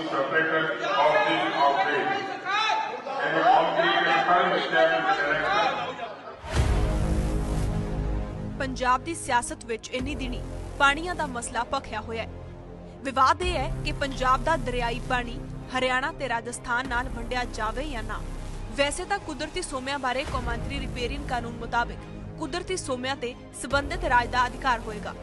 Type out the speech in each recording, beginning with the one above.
be perpetrated of this outrage and a complete and firm step in the direction Punjab ਦੀ ਸਿਆਸਤ ਵਿੱਚ ਇੰਨੀ ਦਿਨੀ ਪਾਣੀਆਂ ਦਾ ਮਸਲਾ ਭਖਿਆ ਹੋਇਆ ਹੈ। ਵਿਵਾਦ ਇਹ ਹੈ ਕਿ ਪੰਜਾਬ ਦਾ ਦਰਿਆਈ ਪਾਣੀ ਹਰਿਆਣਾ ਤੇ ਰਾਜਸਥਾਨ ਨਾਲ ਵੰਡਿਆ ਜਾਵੇ ਜਾਂ ਨਾ। ਵੈਸੇ ਤਾਂ ਕੁਦਰਤੀ ਸੋਮਿਆਂ ਬਾਰੇ ਕੌਮਾਂਤਰੀ ਰਿਪੇਰੀਅਨ ਕਾਨੂੰਨ ਮੁਤਾਬਕ ਕੁਦਰਤੀ ਸੋਮਿਆਂ ਤੇ ਸਬੰਧਿਤ ਰਾਜ ਦਾ ਅਧਿਕਾਰ ਹੋਏਗਾ।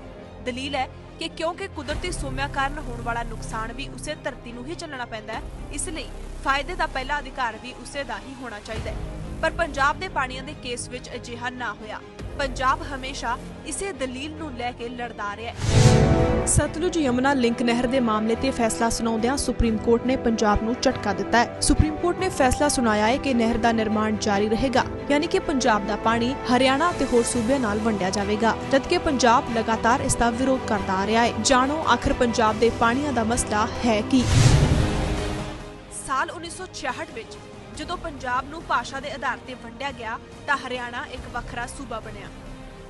ਦਲੀਲ ਹੈ ਕਿ ਕਿਉਂਕਿ ਕੁਦਰਤੀ ਸੋਮਿਆਂ ਕਾਰਨ ਹੋਣ ਵਾਲਾ ਨੁਕਸਾਨ ਵੀ ਉਸੇ ਧਰਤੀ ਨੂੰ ਹੀ ਚੱਲਣਾ ਪੈਂਦਾ ਹੈ, ਇਸ ਲਈ ਫਾਇਦੇ ਦਾ ਪਹਿਲਾ ਅਧਿਕਾਰ ਵੀ ਉਸੇ ਦਾ ਹੀ ਹੋਣਾ ਚਾਹੀਦਾ ਹੈ। ਪਰ ਪੰਜਾਬ ਦੇ ਪਾਣੀਆਂ ਦੇ ਕੇਸ ਵਿੱਚ ਅਜਿਹਾ ਨਾ ਹੋਇਆ। ਪੰਜਾਬ ਹਮੇਸ਼ਾ ਇਸੇ ਦਲੀਲ ਨੂੰ ਲੈ ਕੇ ਲੜਦਾ ਰਿਹਾ ਹੈ। ਸਤਲੁਜ ਯਮੁਨਾ ਲਿੰਕ ਨਹਿਰ ਦੇ ਮਾਮਲੇ ਤੇ ਫੈਸਲਾ ਸੁਣਾਉਂਦਿਆਂ ਸੁਪਰੀਮ ਕੋਰਟ ਨੇ ਪੰਜਾਬ ਨੂੰ ਝਟਕਾ ਦਿੱਤਾ ਹੈ। ਸੁਪਰੀਮ ਕੋਰਟ ਨੇ ਫੈਸਲਾ ਸੁਣਾਇਆ ਹੈ ਕਿ ਨਹਿਰ ਦਾ ਨਿਰਮਾਣ ਜਾਰੀ ਰਹੇਗਾ, ਯਾਨੀ ਕਿ ਪੰਜਾਬ ਦਾ ਪਾਣੀ ਹਰਿਆਣਾ ਤੇ ਹੋਰ ਸੂਬਿਆਂ ਨਾਲ ਵੰਡਿਆ ਜਾਵੇਗਾ, ਜਦਕਿ ਪੰਜਾਬ ਲਗਾਤਾਰ ਇਸ ਦਾ ਵਿਰੋਧ ਕਰਦਾ ਆ ਰਿਹਾ ਹੈ। ਜਾਣੋ, ਆਖਰ ਪੰਜਾਬ ਦੇ ਪਾਣੀਆਂ ਦਾ ਮਸਲਾ ਹੈ ਕੀ? ਸਾਲ 1966 ਵਿੱਚ ਜਦੋਂ ਪੰਜਾਬ ਨੂੰ ਭਾਸ਼ਾ ਦੇ ਆਧਾਰ ਤੇ ਵੰਡਿਆ ਗਿਆ ਤਾਂ ਹਰਿਆਣਾ ਇੱਕ ਵੱਖਰਾ ਸੂਬਾ ਬਣਿਆ।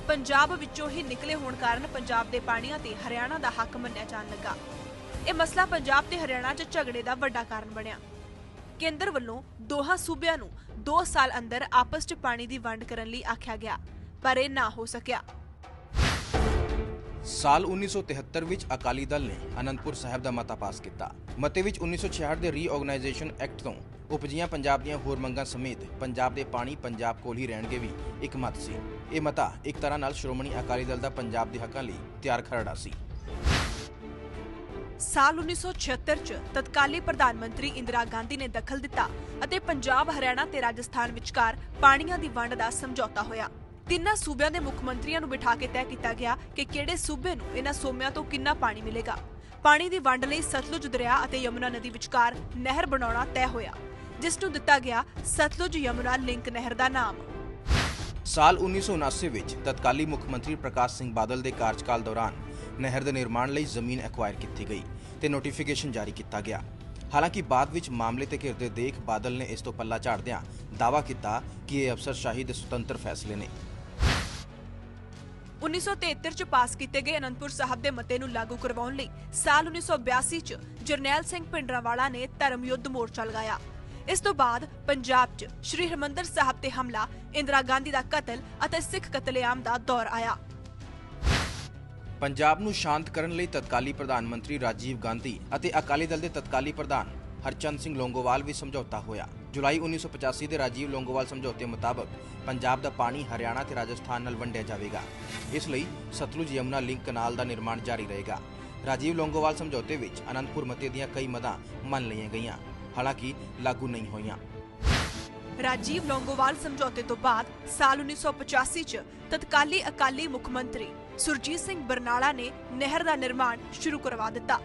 ਪੰਜਾਬ ਵਿੱਚੋਂ ਹੀ ਨਿਕਲੇ ਹੋਣ ਕਾਰਨ ਪੰਜਾਬ ਦੇ ਪਾਣੀਆਂ ਤੇ ਹਰਿਆਣਾ ਦਾ ਹੱਕ ਮੰਨਿਆ ਜਾਣ ਲੱਗਾ। ਇਹ ਮਸਲਾ ਪੰਜਾਬ ਤੇ ਹਰਿਆਣਾ 'ਚ ਝਗੜੇ ਦਾ ਵੱਡਾ ਕਾਰਨ ਬਣਿਆ। ਕੇਂਦਰ ਵੱਲੋਂ ਦੋਹਾਂ ਸੂਬਿਆਂ ਨੂੰ 2 ਸਾਲ ਅੰਦਰ ਆਪਸ 'ਚ ਪਾਣੀ ਦੀ ਵੰਡ ਕਰਨ ਲਈ ਆਖਿਆ ਗਿਆ, ਪਰ ਇਹ ਨਾ ਹੋ ਸਕਿਆ। ਸਾਲ 1973 ਵਿੱਚ ਅਕਾਲੀ ਦਲ ਨੇ ਅਨੰਦਪੁਰ ਸਾਹਿਬ ਦਾ ਮਤਾ ਪਾਸ ਕੀਤਾ। ਮਤੇ ਵਿੱਚ 1966 ਦੇ ਰੀਆਰਗੇਨਾਈਜੇਸ਼ਨ ਐਕਟ ਤੋਂ ਉਪਜੀਆਂ ਪੰਜਾਬ ਦੀਆਂ ਹੋਰ ਮੰਗਾਂ ਸਮੇਤ ਪੰਜਾਬ ਦੇ ਪਾਣੀ ਪੰਜਾਬ ਕੋਲ ਹੀ ਰਹਿਣਗੇ ਵੀ ਇੱਕ ਮਤ ਸੀ। ਇਹ ਮਤਾ ਇੱਕ ਤਰ੍ਹਾਂ ਨਾਲ ਸ਼੍ਰੋਮਣੀ ਅਕਾਲੀ ਦਲ ਦਾ ਪੰਜਾਬ ਦੇ ਹੱਕਾਂ ਲਈ ਤਿਆਰ ਖਰੜਾ ਸੀ। ਸਾਲ 1976 ਚ ਤਤਕਾਲੀ ਪ੍ਰਧਾਨ ਮੰਤਰੀ ਇੰਦਰਾ ਗਾਂਧੀ ਨੇ ਦਖਲ ਦਿੱਤਾ ਅਤੇ ਪੰਜਾਬ, ਹਰਿਆਣਾ ਤੇ ਰਾਜਸਥਾਨ ਵਿਚਕਾਰ ਪਾਣੀਆਂ ਦੀ ਵੰਡ ਦਾ ਸਮਝੌਤਾ ਹੋਇਆ। ਤਿੰਨਾਂ ਸੂਬਿਆਂ ਦੇ ਮੁੱਖ ਮੰਤਰੀਆਂ ਨੂੰ ਬਿਠਾ ਕੇ ਤੈਅ ਕੀਤਾ ਗਿਆ ਕਿ ਕਿਹੜੇ ਸੂਬੇ ਨੂੰ ਇਹਨਾਂ ਸੋਮਿਆਂ ਤੋਂ ਕਿੰਨਾ ਪਾਣੀ ਮਿਲੇਗਾ। ਪਾਣੀ ਦੀ ਵੰਡ ਲਈ ਸਤਲੁਜ ਦਰਿਆ ਅਤੇ ਯਮੁਨਾ ਨਦੀ ਵਿਚਕਾਰ ਨਹਿਰ ਬਣਾਉਣਾ ਤੈਅ ਹੋਇਆ, ਜਿਸ ਨੂੰ ਦਿੱਤਾ ਗਿਆ ਸਤਲੁਜ ਯਮੁਨਾ ਲਿੰਕ ਨਹਿਰ ਦਾ ਨਾਮ। ਸਾਲ 1979 ਵਿੱਚ ਤਤਕਾਲੀ ਮੁੱਖ ਮੰਤਰੀ ਪ੍ਰਕਾਸ਼ ਸਿੰਘ ਬਾਦਲ ਦੇ ਕਾਰਜਕਾਲ ਦੌਰਾਨ ਨਹਿਰ ਦੇ ਨਿਰਮਾਣ ਲਈ ਜ਼ਮੀਨ ਐਕਵਾਇਰ ਕੀਤੀ ਗਈ ਤੇ ਨੋਟੀਫਿਕੇਸ਼ਨ ਜਾਰੀ ਕੀਤਾ ਗਿਆ। ਹਾਲਾਂਕਿ ਬਾਅਦ ਵਿੱਚ ਮਾਮਲੇ ਤੇ ਘਿਰਦੇ ਦੇਖ ਬਾਦਲ ਨੇ ਇਸ ਤੋਂ ਪੱਲਾ ਝਾੜਦਿਆਂ ਦਾਅਵਾ ਕੀਤਾ ਕਿ ਇਹ ਅਫਸਰਸ਼ਾਹੀ ਦੇ ਸੁਤੰਤਰ ਫੈਸਲੇ ਨੇ। 1973 ਚ ਪਾਸ ਕੀਤੇ ਗਏ ਅਨੰਦਪੁਰ ਸਾਹਿਬ ਦੇ ਮਤੇ ਨੂੰ ਲਾਗੂ ਕਰਵਾਉਣ ਲਈ ਸਾਲ 1982 ਚ ਜਰਨੈਲ ਸਿੰਘ ਭਿੰਡਰਾਂਵਾਲਾ ਨੇ ਧਰਮ ਯੁੱਧ ਮੋਰਚਾ ਲਗਾਇਆ। ਇਸ ਤੋਂ ਬਾਅਦ ਪੰਜਾਬ 'ਚ ਸ਼੍ਰੀ ਹਰਿਮੰਦਰ ਸਾਹਿਬ ਤੇ ਹਮਲਾ, ਇੰਦਰਾ ਗਾਂਧੀ ਦਾ ਕਤਲ ਅਤੇ ਸਿੱਖ ਕਤਲੇਆਮ ਦਾ ਦੌਰ ਆਇਆ। ਪੰਜਾਬ ਨੂੰ ਸ਼ਾਂਤ ਕਰਨ ਲਈ ਤਤਕਾਲੀ ਪ੍ਰਧਾਨ ਮੰਤਰੀ ਰਾਜੀਵ ਗਾਂਧੀ ਅਤੇ ਅਕਾਲੀ ਦਲ ਦੇ ਤਤਕਾਲੀ ਪ੍ਰਧਾਨ ਹਰਚੰਦ ਸਿੰਘ ਲੋਂਗੋਵਾਲ ਵੀ ਸਮਝੌਤਾ ਹੋਇਆ। ਜੁਲਾਈ 1985 ਦੇ ਰਾਜੀਵ ਲੋਂਗੋਵਾਲ ਸਮਝੌਤੇ ਮੁਤਾਬਕ ਪੰਜਾਬ ਦਾ ਪਾਣੀ ਹਰਿਆਣਾ ਤੇ ਰਾਜਸਥਾਨ ਨਾਲ ਵੰਡਿਆ ਜਾਵੇਗਾ। ਇਸ ਲਈ ਸਤਲੁਜ ਯਮੁਨਾ ਲਿੰਕ ਕਨਾਲ ਦਾ ਨਿਰਮਾਣ ਜਾਰੀ ਰਹੇਗਾ। ਰਾਜੀਵ ਲੋਂਗੋਵਾਲ ਸਮਝੌਤੇ ਵਿੱਚ ਅਨੰਦਪੁਰ ਮਤੇ ਦੀਆਂ ਕਈ ਮਦਾਂ ਮੰਨ ਲਈਆਂ ਗਈਆਂ, ਹਾਲਾਂਕਿ ਲਾਗੂ ਨਹੀਂ ਹੋਈਆਂ। ਰਾਜੀਵ ਲੋਂਗੋਵਾਲ ਸਮਝੌਤੇ ਤੋਂ ਬਾਅਦ ਸਾਲ 1985 ਚ ਤਤਕਾਲੀ ਅਕਾਲੀ ਮੁੱਖ ਮੰਤਰੀ ਸੁਰਜੀਤ ਸਿੰਘ ਬਰਨਾਲਾ ਨੇ ਨਹਿਰ ਦਾ ਨਿਰਮਾਣ ਸ਼ੁਰੂ ਕਰਵਾ ਦਿੱਤਾ।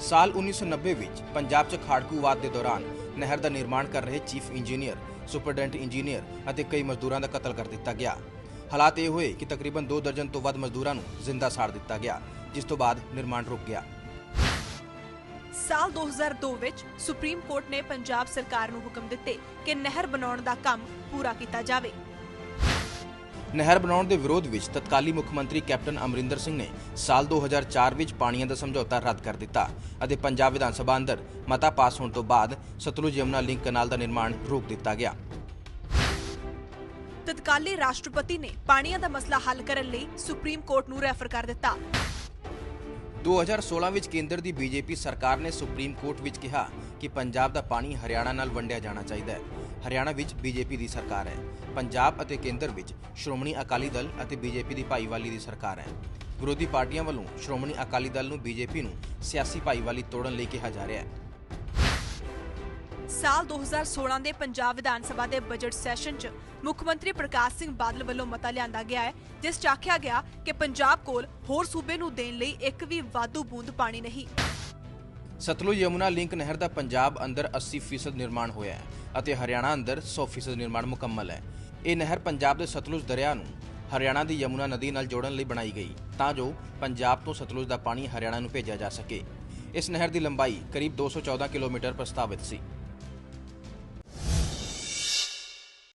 ਸਾਲ 1990 ਵਿੱਚ ਪੰਜਾਬ 'ਚ ਖਾੜਕੂਵਾਦ ਦੇ ਦੌਰਾਨ ਨਹਿਰ ਦਾ ਨਿਰਮਾਣ ਕਰ ਰਹੇ ਚੀਫ ਇੰਜੀਨੀਅਰ, ਸੁਪਰਡੈਂਟ ਇੰਜੀਨੀਅਰ ਅਤੇ ਕਈ ਮਜ਼ਦੂਰਾਂ ਦਾ ਕਤਲ ਕਰ ਦਿੱਤਾ ਗਿਆ। ਹਾਲਾਤ ਇਹ ਹੋਏ ਕਿ ਤਕਰੀਬਨ 2 ਦਰਜਨ ਤੋਂ ਵੱਧ ਮਜ਼ਦੂਰਾਂ ਨੂੰ ਜ਼ਿੰਦਾ ਸਾੜ ਦਿੱਤਾ ਗਿਆ, ਜਿਸ ਤੋਂ ਬਾਅਦ ਨਿਰਮਾਣ ਰੁਕ ਗਿਆ। ਸਾਲ 2002 ਵਿੱਚ ਸੁਪਰੀਮ ਕੋਰਟ ਨੇ ਪੰਜਾਬ ਸਰਕਾਰ ਨੂੰ ਹੁਕਮ ਦਿੱਤੇ ਕਿ ਨਹਿਰ ਬਣਾਉਣ ਦਾ ਕੰਮ ਪੂਰਾ ਕੀਤਾ ਜਾਵੇ। ਨਹਿਰ ਬਣਾਉਣ ਦੇ ਵਿਰੋਧ ਵਿੱਚ ਤਤਕਾਲੀ ਮੁੱਖ ਮੰਤਰੀ ਕੈਪਟਨ ਅਮਰਿੰਦਰ ਸਿੰਘ ਨੇ ਸਾਲ 2004 ਵਿੱਚ ਪਾਣੀਆਂ ਦਾ ਸਮਝੌਤਾ ਰੱਦ ਕਰ ਦਿੱਤਾ ਅਤੇ ਪੰਜਾਬ ਵਿਧਾਨ ਸਭਾ ਅੰਦਰ ਮਤਾ ਪਾਸ ਹੋਣ ਤੋਂ ਬਾਅਦ ਸਤਲੁਜ ਯਮੁਨਾ ਲਿੰਕ ਕਨਾਲ ਦਾ ਨਿਰਮਾਣ ਰੋਕ ਦਿੱਤਾ ਗਿਆ। ਤਤਕਾਲੀ ਰਾਸ਼ਟਰਪਤੀ ਨੇ ਪਾਣੀਆਂ ਦਾ ਮਸਲਾ ਹੱਲ ਕਰਨ ਲਈ ਸੁਪਰੀਮ ਕੋਰਟ ਨੂੰ ਰੈਫਰ ਕਰ ਦਿੱਤਾ। 2016 ਵਿੱਚ ਕੇਂਦਰ ਦੀ ਬੀਜੇਪੀ ਸਰਕਾਰ ਨੇ ਸੁਪਰੀਮ ਕੋਰਟ ਵਿੱਚ ਕਿਹਾ ਕਿ ਪੰਜਾਬ ਦਾ ਪਾਣੀ ਹਰਿਆਣਾ ਨਾਲ ਵੰਡਿਆ ਜਾਣਾ ਚਾਹੀਦਾ ਹੈ। ਹਰਿਆਣਾ ਵਿੱਚ ਬੀਜੇਪੀ ਦੀ ਸਰਕਾਰ ਹੈ। ਪੰਜਾਬ ਅਤੇ ਕੇਂਦਰ ਵਿੱਚ ਸ਼੍ਰੋਮਣੀ ਅਕਾਲੀ ਦਲ ਅਤੇ ਬੀਜੇਪੀ ਦੀ ਭਾਈਵਾਲੀ ਦੀ ਸਰਕਾਰ ਹੈ। ਵਿਰੋਧੀ ਪਾਰਟੀਆਂ ਵੱਲੋਂ ਸ਼੍ਰੋਮਣੀ ਅਕਾਲੀ ਦਲ ਨੂੰ ਬੀਜੇਪੀ ਨੂੰ ਸਿਆਸੀ ਭਾਈਵਾਲੀ ਤੋੜਨ ਲਈ ਕਿਹਾ ਜਾ ਰਿਹਾ ਹੈ। ਸਾਲ 2016 ਦੇ ਪੰਜਾਬ ਵਿਧਾਨ ਸਭਾ ਦੇ ਬਜਟ ਸੈਸ਼ਨ 'ਚ ਮੁੱਖ ਮੰਤਰੀ ਪ੍ਰਕਾਸ਼ ਸਿੰਘ ਬਾਦਲ ਵੱਲੋਂ ਮਤਾ ਲਿਆਂਦਾ ਗਿਆ ਹੈ, ਜਿਸ 'ਚ ਆਖਿਆ ਗਿਆ ਕਿ ਪੰਜਾਬ ਕੋਲ ਹੋਰ ਸੂਬੇ ਨੂੰ ਦੇਣ ਲਈ ਇੱਕ ਵੀ ਵਾਧੂ ਬੂੰਦ ਪਾਣੀ ਨਹੀਂ। ਸਤਲੁਜ ਯਮੁਨਾ ਲਿੰਕ ਨਹਿਰ ਦਾ ਪੰਜਾਬ ਅੰਦਰ 80% ਨਿਰਮਾਣ ਹੋਇਆ ਹੈ ਅਤੇ ਹਰਿਆਣਾ ਅੰਦਰ 100% ਨਿਰਮਾਣ ਮੁਕੰਮਲ ਹੈ। ਇਹ ਨਹਿਰ ਪੰਜਾਬ ਦੇ ਸਤਲੁਜ ਦਰਿਆ ਨੂੰ ਹਰਿਆਣਾ ਦੀ ਯਮੁਨਾ ਨਦੀ ਨਾਲ ਜੋੜਨ ਲਈ ਬਣਾਈ ਗਈ, ਤਾਂ ਜੋ ਪੰਜਾਬ ਤੋਂ ਸਤਲੁਜ ਦਾ ਪਾਣੀ ਹਰਿਆਣਾ ਨੂੰ ਭੇਜਿਆ ਜਾ ਸਕੇ। ਇਸ ਨਹਿਰ ਦੀ ਲੰਬਾਈ ਕਰੀਬ 214 ਕਿਲੋਮੀਟਰ ਪ੍ਰਸਤਾਵਿਤ ਸੀ।